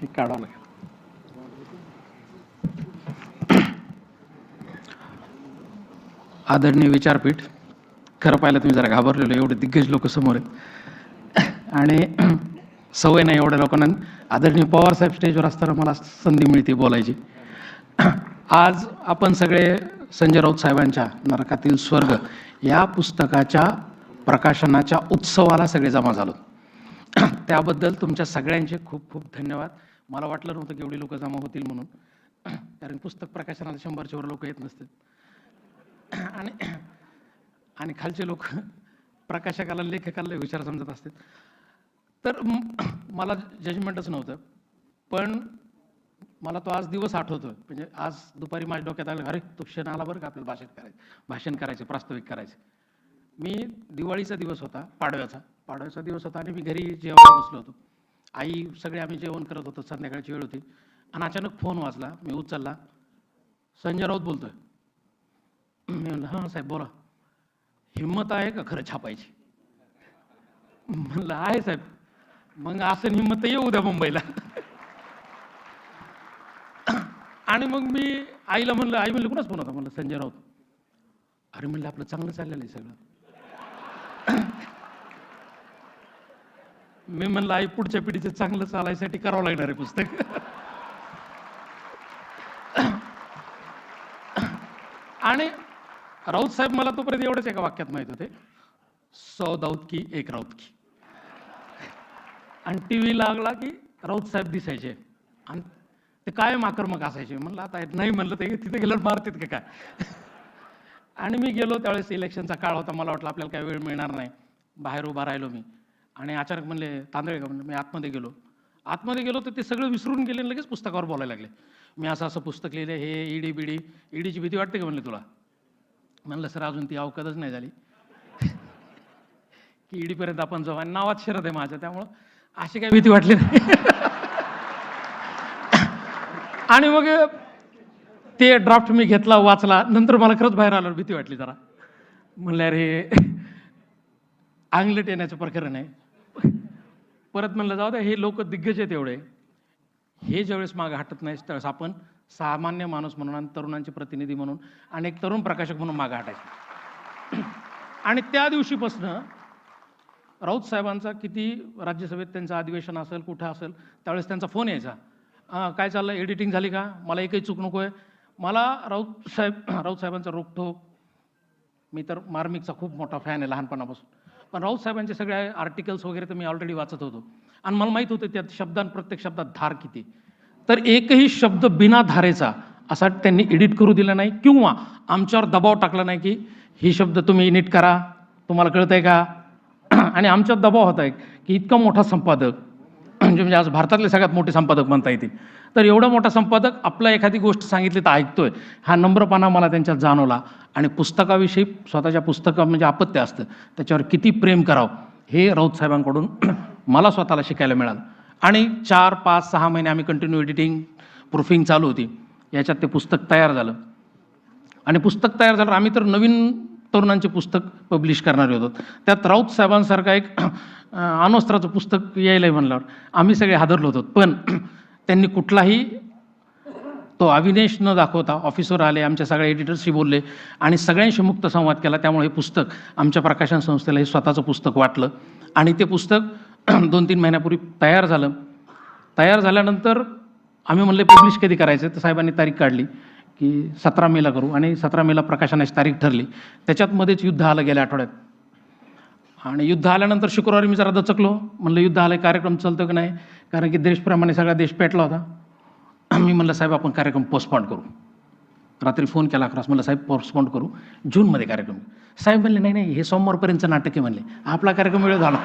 हे काढावं लागेल आदरणीय विचारपीठ खरं पाहिलं तुम्ही जरा घाबरलेलो एवढे दिग्गज लोक समोर आहेत. आणि सवय नाही एवढ्या लोकांना. आदरणीय पवार साहेब स्टेजवर असताना मला संधी मिळते बोलायची. आज आपण सगळे संजय राऊत साहेबांच्या नरकातील स्वर्ग या पुस्तकाच्या प्रकाशनाच्या उत्सवाला सगळे जमा झालो. त्याबद्दल तुमच्या सगळ्यांचे खूप खूप धन्यवाद. मला वाटलं नव्हतं की एवढी लोक जमा होतील म्हणून. कारण पुस्तक प्रकाशनाला शंभरच्या वर लोक येत नसतात आणि आणि खालचे लोक प्रकाशकाला लेखकाला विचार समजत असतात तर मला जजमेंटच नव्हतं. पण मला तो आज दिवस आठवतोय. म्हणजे आज दुपारी माझ्या डोक्यात आलं अरे तो क्षण आला बरं का आपल्याला भाषण करायचं? भाषण करायचं प्रास्ताविक करायचं? मी दिवाळीचा दिवस होता पाडव्याचा. पाडव्याचा दिवस होता आणि मी घरी जेवायला बसलो होतो. आई सगळे आम्ही जेवण करत होतो संध्याकाळची वेळ होती. आणि अचानक फोन वाजला मी उचलला. संजय राऊत बोलतोय. मी म्हणलं हां साहेब बोला. हिंमत आहे का खरं छापायची? म्हणलं आहे साहेब. मग असं हिंमत येऊ उद्या मुंबईला. आणि मग मी आईला म्हणलं आई म्हणलं कुणाच फोन होता? म्हणलं संजय राऊत. अरे म्हणलं आपलं चांगलं चाललेलं आहे सगळं. मी म्हणलं आई पुढच्या पिढीचं चांगलं चालायसाठी करावं लागणार आहे पुस्तक. आणि राऊत साहेब मला तोपर्यंत एवढंच एका वाक्यात माहीत होते सौ दाऊत की एक राऊत की. आणि टी व्ही लागला की राऊत साहेब दिसायचे. आणि ते कायम आक्रमक असायचे. म्हणलं आता नाही म्हणलं ते तिथे गेल्यावर मारतात का काय? आणि मी गेलो त्यावेळेस इलेक्शनचा काळ होता. मला वाटलं आपल्याला काय वेळ मिळणार नाही. बाहेर उभा राहिलो मी. आणि अचानक म्हणले तांदळे का म्हणलं मी आतमध्ये गेलो. आतमध्ये गेलो तर ते सगळं विसरून गेले आणि लगेच पुस्तकावर बोलायला लागले. मी असं असं पुस्तक लिहिलं हे ईडी बिडी ईडीची भीती वाटते का म्हणले तुला? म्हणलं सर अजून ती अवकदच नाही झाली. की ईडीपर्यंत आपण जाऊ आणि नावात शरद आहे माझ्या त्यामुळं अशी काही भीती वाटली नाही. आणि मग ते ड्राफ्ट मी घेतला वाचला नंतर मला खरंच बाहेर आल्यावर भीती वाटली जरा. म्हणलं अरे अंगलट येण्याचं प्रकरण आहे. परत म्हणलं जाऊ द्या हे लोक दिग्गज आहेत एवढे. हे ज्यावेळेस मागं हटत नाही त्यावेळेस आपण सामान्य माणूस म्हणून आणि तरुणांचे प्रतिनिधी म्हणून आणि एक तरुण प्रकाशक म्हणून मागं हटायचं. आणि त्या दिवशीपासनं राऊत साहेबांचा किती राज्यसभेत त्यांचं अधिवेशन असेल कुठं असेल त्यावेळेस त्यांचा फोन यायचा. काय चाललं एडिटिंग झाली का? मला एकही चूक नको आहे मला राऊत साहेब राऊत साहेबांचा रोखठोक मी तर मार्मिकचा खूप मोठा फॅन आहे लहानपणापासून. पण राऊत साहेबांचे सगळे आर्टिकल्स वगैरे तर मी ऑलरेडी वाचत होतो. आणि मला माहीत होतं त्यात शब्दां प्रत्येक शब्दात धार किती. तर एकही शब्द बिना धारेचा असा त्यांनी एडिट करू दिला नाही किंवा आमच्यावर दबाव टाकला नाही की ही शब्द तुम्ही नीट करा. तुम्हाला कळत आहे का? आणि आमच्यात दबाव होता आहे की इतका मोठा संपादक म्हणजे म्हणजे आज भारतातले सगळ्यात मोठे संपादक म्हणता येतील. तर एवढा मोठा संपादक आपला एखादी गोष्ट सांगितली तर ऐकतोय. हा नम्रपणा मला त्यांच्यात जाणवला. आणि पुस्तकाविषयी स्वतःच्या पुस्तका म्हणजे अपत्य असतं. त्याच्यावर किती प्रेम करावं हे राऊत साहेबांकडून मला स्वतःला शिकायला मिळालं. आणि चार पाच सहा महिने आम्ही कंटिन्यू एडिटिंग प्रूफिंग चालू होती. याच्यात ते पुस्तक तयार झालं. आणि पुस्तक तयार झालं आम्ही तर नवीन तरुणांचे पुस्तक पब्लिश करणारे होतो त्यात राऊत साहेबांसारखा एक अं, पुस्तक यायला म्हणल्यावर. आम्ही सगळे हादरलो होतो. पण त्यांनी कुठलाही तो अविनेश न दाखवता ऑफिसवर आले आमच्या सगळ्या एडिटर्सशी बोलले आणि सगळ्यांशी मुक्त संवाद केला. त्यामुळे हे पुस्तक आमच्या प्रकाशन संस्थेला हे स्वतःचं पुस्तक वाटलं. आणि ते पुस्तक दोन तीन महिन्यापूर्वी तयार झालं. तयार झाल्यानंतर आम्ही म्हणले पब्लिश कधी करायचं? तर साहेबांनी तारीख काढली. की सतरा मेला करू. आणि सतरा मेला प्रकाशनाची तारीख ठरली. त्याच्यात मध्येच युद्ध आलं गेल्या आठवड्यात. आणि युद्ध आल्यानंतर शुक्रवारी मी जरा दचकलो. म्हणलं युद्ध आलं कार्यक्रम चालतो की नाही? कारण की देशप्रमाणे सगळा देश पेटला होता. मी म्हणलं साहेब आपण कार्यक्रम पोस्टपॉन्ड करू. रात्री फोन केला अकरास म्हणलं साहेब पोस्टपॉन्ड करू. जूनमध्ये कार्यक्रम. साहेब म्हणले नाही नाही हे सोमवारपर्यंतचं नाटक आहे म्हणले. आपला कार्यक्रम वेळ झाला.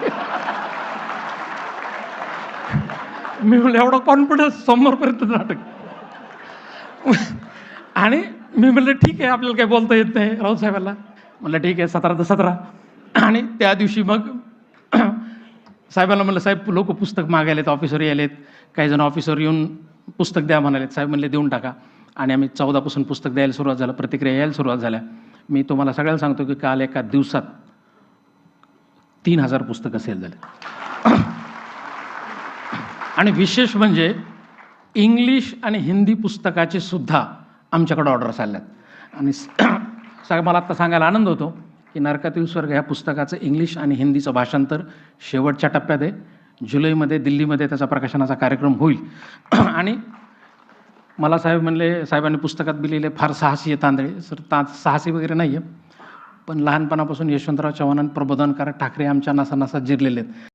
मी म्हणलं एवढा कॉन्फिडन्स सोमवारपर्यंत नाटक. आणि मी म्हणलं ठीक आहे आपल्याला काही बोलता येत नाही. राऊत साहेबांना म्हणलं ठीक आहे सतरा तर सतरा. आणि त्या दिवशी मग साहेबांना म्हणलं साहेब लोक पुस्तक मागायलेत ऑफिसवर यायलेत. काही जण ऑफिसवर येऊन पुस्तक द्या म्हणालेत. साहेब म्हणले देऊन टाका. आणि आम्ही चौदापासून पुस्तक द्यायला सुरुवात झालं प्रतिक्रिया यायला सुरुवात झाल्या. मी तुम्हाला सगळ्याला सांगतो की काल एका दिवसात तीन हजार पुस्तकं सेल झाले. आणि विशेष म्हणजे इंग्लिश आणि हिंदी पुस्तकाचे सुद्धा आमच्याकडे ऑर्डर्स आल्यात आणि स- साहेब मला आत्ता सांगायला आनंद होतो की नरकातील स्वर्ग ह्या पुस्तकाचं इंग्लिश आणि हिंदीचं भाषांतर शेवटच्या टप्प्यात आहे. जुलैमध्ये दिल्लीमध्ये त्याचा प्रकाशनाचा कार्यक्रम होईल. आणि मला साहेब म्हणले साहेबांनी पुस्तकात दिलेले फार साहसी आहे तांदळे. सर ता साहसी वगैरे नाही आहे पण लहानपणापासून यशवंतराव चव्हाणांनी प्रबोधनकारक ठाकरे आमच्या नसा नसात जिरलेले आहेत.